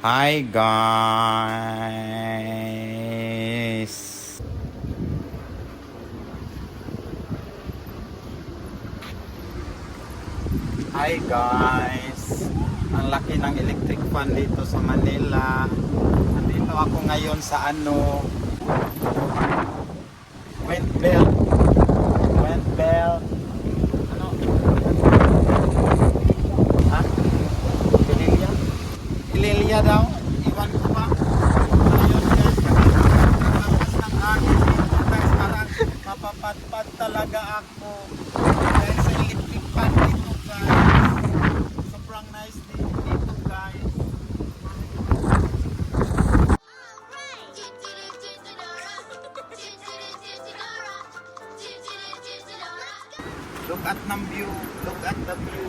Hi guys. Hi guys. Ang laki ng electric fan dito sa Manila. Nandito ako ngayon sa ano Wind bell. Wind bell. Ano? Ha? Pililya? Daw? Iwan ko ba? Ayun guys, pagkakapas ng hangin dito guys, parang mapapatpad talaga ako. Dahil sa electric fan dito guys. Sobrang nice din dito guys. Look at ng view. Look at the view.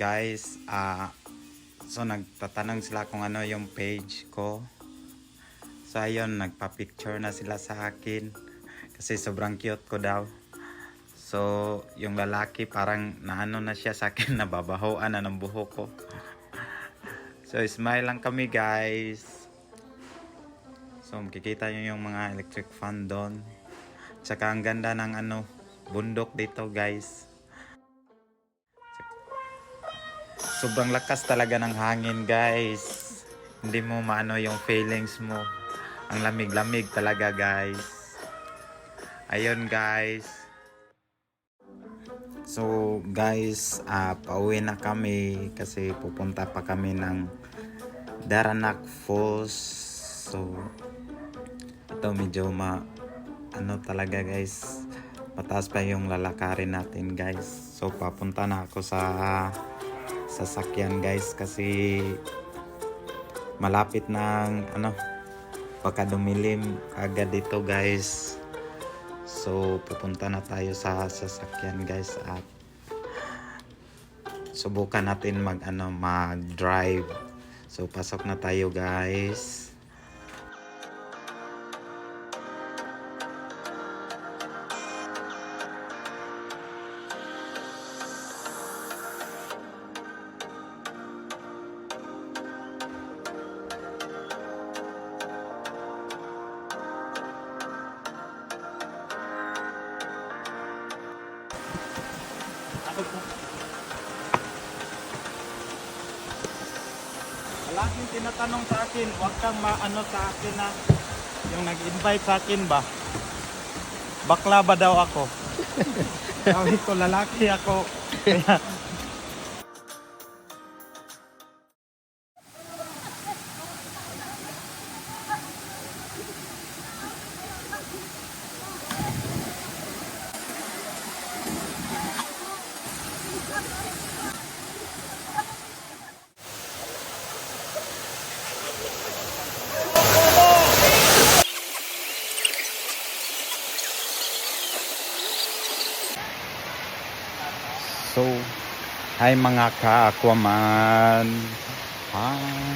guys. Ah, so nagtatanong sila kung ano yung page ko. So ayun, nagpa-picture na sila sa akin. Kasi sobrang cute ko daw. So, yung lalaki parang naano na siya sa akin, nababahoan na ng buhok ko. So, smile lang kami guys. So, makikita nyo yung mga electric fan doon. Tsaka ang ganda ng ano, bundok dito guys. Sobrang lakas talaga ng hangin guys. Hindi mo maano yung feelings mo. Ang lamig-lamig talaga guys. Ayun guys. So guys, ah pauwi na kami kasi pupunta pa kami ng Daranak Falls. So ito medyo ma ano talaga guys. Mataas pa yung lalakarin natin guys. So papunta na ako sa sasakyan guys kasi malapit ng ano baka dumilim agad dito guys. So, pupunta na tayo sa sasakyan guys at subukan natin mag ano mag-drive. So, pasok na tayo guys. Laging tinatanong sa akin, huwag kang maano sa akin na yung nag-invite sa akin ba? Bakla ba daw ako? Sabi ko, lalaki ako. Kaya, So, hi mga ka-aquaman. Hi.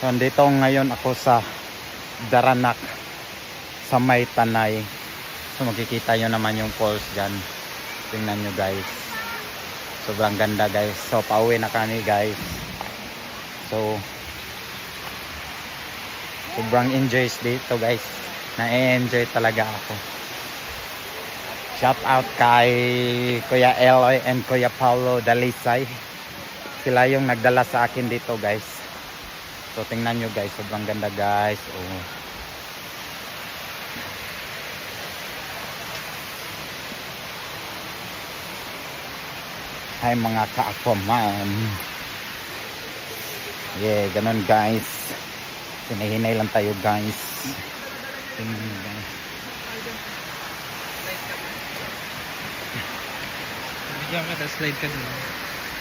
So, andito ngayon ako sa Daranak sa May Tanay. So, makikita nyo naman yung falls dyan. Tingnan nyo guys. Sobrang ganda guys. So, pauwi na kami guys. So, sobrang enjoy dito guys. Na-enjoy talaga ako. Shout out kay Kuya Eloy and Kuya Paulo Dalisay. Sila yung nagdala sa akin dito guys. So tingnan nyo guys, sobrang ganda guys. Oh. Hi mga ka-aquaman. Yeah, ganun guys. Hinahinay lang tayo guys. Tingnan guys. Bigyan ka, tapos slide ka dun.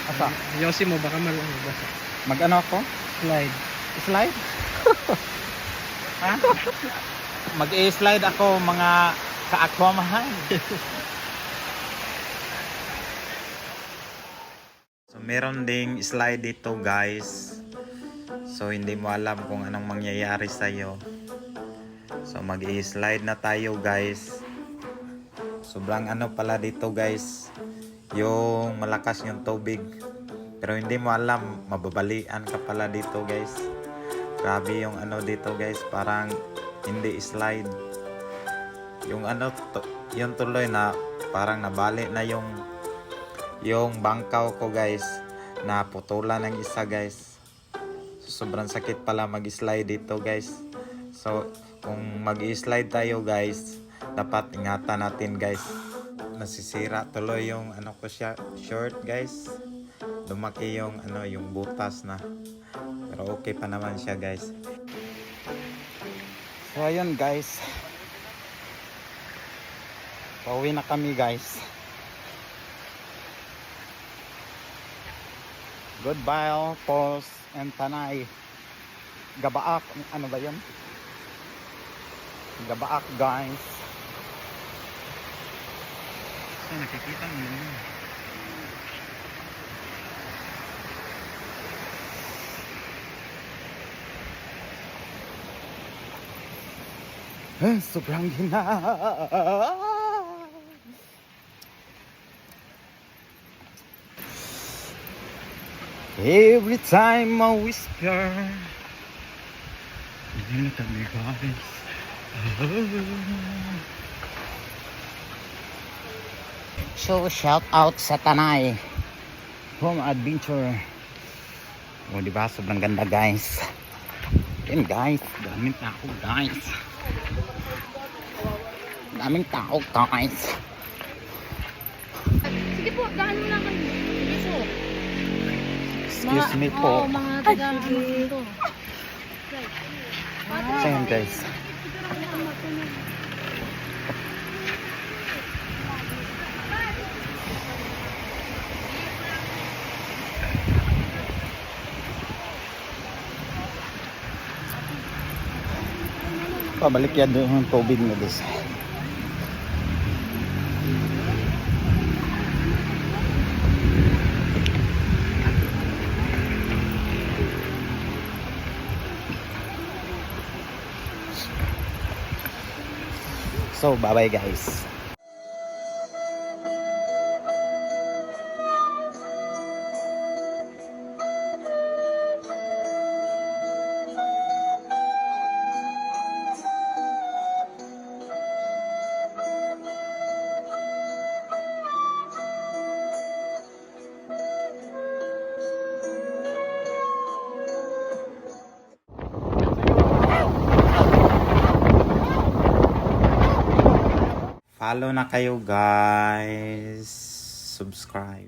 Asa? Yossi mo, baka mal ano ba? Mag-ano ako? Slide. Slide? ha? Mag-i-slide ako mga ka-aquamahan. so meron ding slide dito guys. So hindi mo alam kung anong mangyayari sa iyo. So mag-i-slide na tayo guys. Sobrang ano pala dito guys. Yung malakas yung tubig. Pero hindi mo alam, mababalian ka pala dito guys. Grabe yung ano dito guys, parang hindi slide. Yung ano, to, yung tuloy na parang nabali na yung yung bangkaw ko guys na putulan ng isa guys. So, sobrang sakit pala mag-slide dito guys. So kung mag-slide tayo guys, dapat ingatan natin guys. Nasisira tuloy yung ano ko siya, short guys. Lumaki yung ano yung butas na. Pero okay pa naman siya guys. So ayun guys. Pauwi na kami guys. Goodbye Pos and Tanay. Gabaak ano ba yun? Gabaak guys So, nakikita mo yun. Eh, sobrang gina. Every time I whisper, yun kami guys. So, shout out sa Tanay. Home Adventure. O, di ba? Sobrang ganda guys. Yan guys, daming tao guys. Daming tao guys. Sige po, daan mo lang kayo. Excuse me po. mga taga ano dito. Yan guys. Pabalik yan doon yung tubig na dis. So, bye-bye guys. Follow na kayo guys. Subscribe.